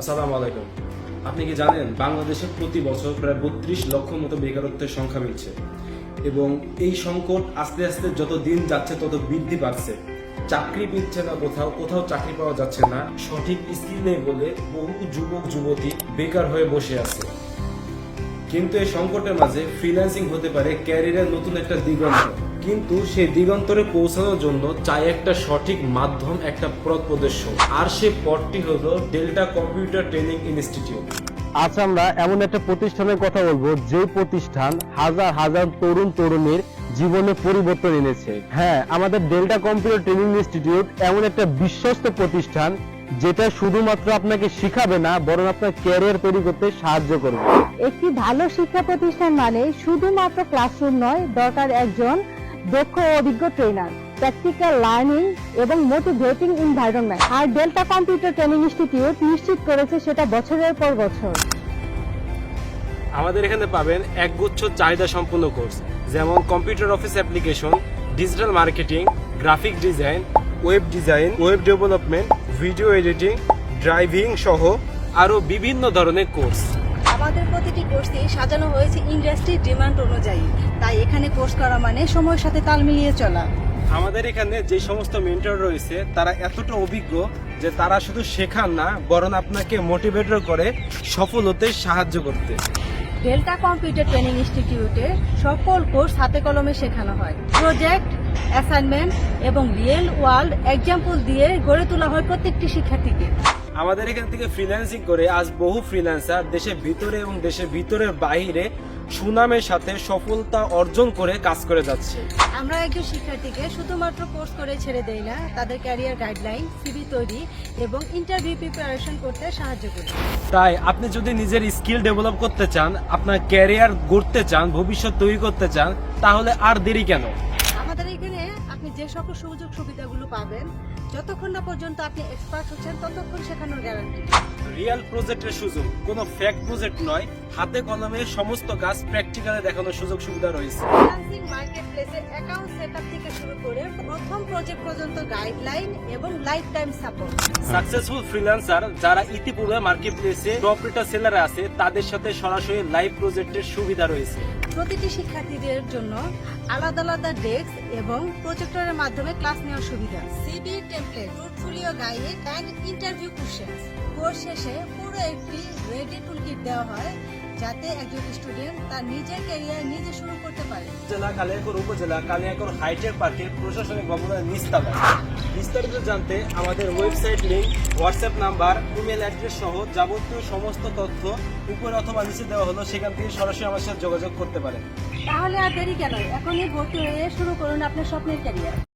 আসসালামু আলাইকুম। আপনি কি জানেন বাংলাদেশে প্রতি বছর প্রায় বত্রিশ লক্ষ মতো বেকারত্বের সংখ্যা মিলছে? এবং এই সংকট আস্তে আস্তে যত দিন যাচ্ছে, তত বৃদ্ধি পাচ্ছে। চাকরি মিলছে না কোথাও কোথাও চাকরি পাওয়া যাচ্ছে না। সঠিক স্কিল নেই বলে বহু যুবক, যুবতী বেকার হয়ে বসে আছে। কিন্তু এই সংকটের মাঝে ফ্রিল্যান্সিং হতে পারে ক্যারিয়ারের নতুন একটা দিগন্ত। কিন্তু সেই দিগন্তরে পৌঁছানোর জন্য চাই একটা সঠিক মাধ্যম একটা পথ প্রদর্শক আর সে পথটি হলো ডেল্টা কম্পিউটার ট্রেনিং ইনস্টিটিউট। আজ আমরা এমন একটা প্রতিষ্ঠানের কথা বলব যে প্রতিষ্ঠান হাজার হাজার তরুণ তরুণীর জীবনে পরিবর্তন এনেছে। হ্যাঁ আমাদের ডেল্টা কম্পিউটার ট্রেনিং ইনস্টিটিউট এমন একটা বিশ্বস্ত প্রতিষ্ঠান যেটা শুধুমাত্র আপনাকে শিখাবে না বরং আপনার ক্যারিয়ার তৈরি করতে সাহায্য করবে। একটি ভালো শিক্ষা প্রতিষ্ঠান মানে শুধুমাত্র ক্লাসরুম নয় দরকার একজন দক্ষ ও অভিজ্ঞ ট্রেনার প্র্যাকটিক্যাল লার্নিং এবং মোটিভেটিং এনভায়রনমেন্ট আর ডেল্টা কম্পিউটার ট্রেনিং ইনস্টিটিউট নিশ্চিত করেছে সেটা বছরের পর বছর। আমাদের এখানে পাবেন একগুচ্ছ চাহিদা সম্পন্ন কোর্স যেমন computer office application digital marketing graphic design web design web development video editing driving সহ আরও বিভিন্ন ধরনের কোর্স আমাদের প্রতিটি কোর্সে সাজানো হয়েছে ইন্ডাস্ট্রি ডিমান্ড অনুযায়ী। তাই এখানে কোর্স করা মানে সময়ের সাথে তাল মিলিয়ে চলা। আমাদের এখানে যে সমস্ত মেন্টর রয়েছে তারা এতটা অভিজ্ঞ যে তারা শুধু শেখান না বরং আপনাকে মোটিভেটর করে সফল হতে সাহায্য করতে। ডেল্টা কম্পিউটার ট্রেনিং ইনস্টিটিউটে সকল কোর্স হাতে কলমে শেখানো হয়। প্রজেক্ট অ্যাসাইনমেন্ট এবং রিয়েল ওয়ার্ল্ড এক্সাম্পল দিয়ে গড়ে তোলা হয় প্রত্যেকটি শিক্ষার্থীকে। আমাদের এখান থেকে ফ্রিল্যান্সিং করে আজ বহু ফ্রিল্যান্সার দেশের ভিতরে এবং দেশের ভিতরের বাইরে সুনামের সাথে সফলতা অর্জন করে কাজ করে যাচ্ছে। আমরা একজন শিক্ষার্থীকে শুধুমাত্র কোর্স করে ছেড়ে দেই না তাদের ক্যারিয়ার গাইডলাইন সিভি তৈরি এবং ইন্টারভিউ প্রিপারেশন করতে সাহায্য করি। তাই আপনি যদি নিজের স্কিল ডেভেলপ করতে চান আপনার ক্যারিয়ার গড়তে চান ভবিষ্যৎ তৈরি করতে চান তাহলে আর দেরি কেন? আমাদের এখানে আপনি যে সকল সুযোগ সুবিধাগুলো পাবেন যতক্ষণ না পর্যন্ত আপনি এক্সপার্ট হচ্ছেন ততক্ষণ শেখানোর গ্যারান্টি রিয়েল প্রজেক্টের সুযোগ কোনো ফ্যাক প্রজেক্ট নয় হাতে কলমে সমস্ত কাজ প্র্যাকটিক্যালে দেখানোর সুযোগ সুবিধা রয়েছে। ফ্রিল্যান্সিং মার্কেট প্লেসে অ্যাকাউন্ট সেটআপ থেকে শুরু করে প্রথম প্রজেক্ট পর্যন্ত গাইডলাইন এবং life time support successful freelancer যারা ইতিপূর্বে মার্কেট প্লেসে প্রপারেটর সেলারে আছে তাদের সাথে সরাসরি লাইভ প্রজেক্টের সুবিধা রয়েছে। প্রতিটি শিক্ষার্থীদের জন্য আলাদা আলাদা ডেস্ক এবং প্রজেক্টরের মাধ্যমে ক্লাস নেওয়ার সুবিধা। CV template portfolio guide and interview course course শেষে পুরো একটি রেডি টুল কিট দেওয়া হয়। যাতে একজন স্টুডেন্ট তার নিজের ক্যারিয়ার নিজে শুরু করতে পারে। জেলা কালিয়াকৈর উপজেলা কালিয়াকৈর হাইটেক পার্কের প্রশাসনিক ভবনের নিস্তালা বিস্তারিত জানতে আমাদের website link WhatsApp number email address সহ যাবতীয় সমস্ত তথ্য উপরে অথবা নিচে দেওয়া হলো সেখান থেকে সরাসরি আমার সাথে যোগাযোগ করতে পারেন। তাহলে আর দেরি কেন? এখনই ভর্তি হয়ে শুরু করুন আপনার স্বপ্নের ক্যারিয়ার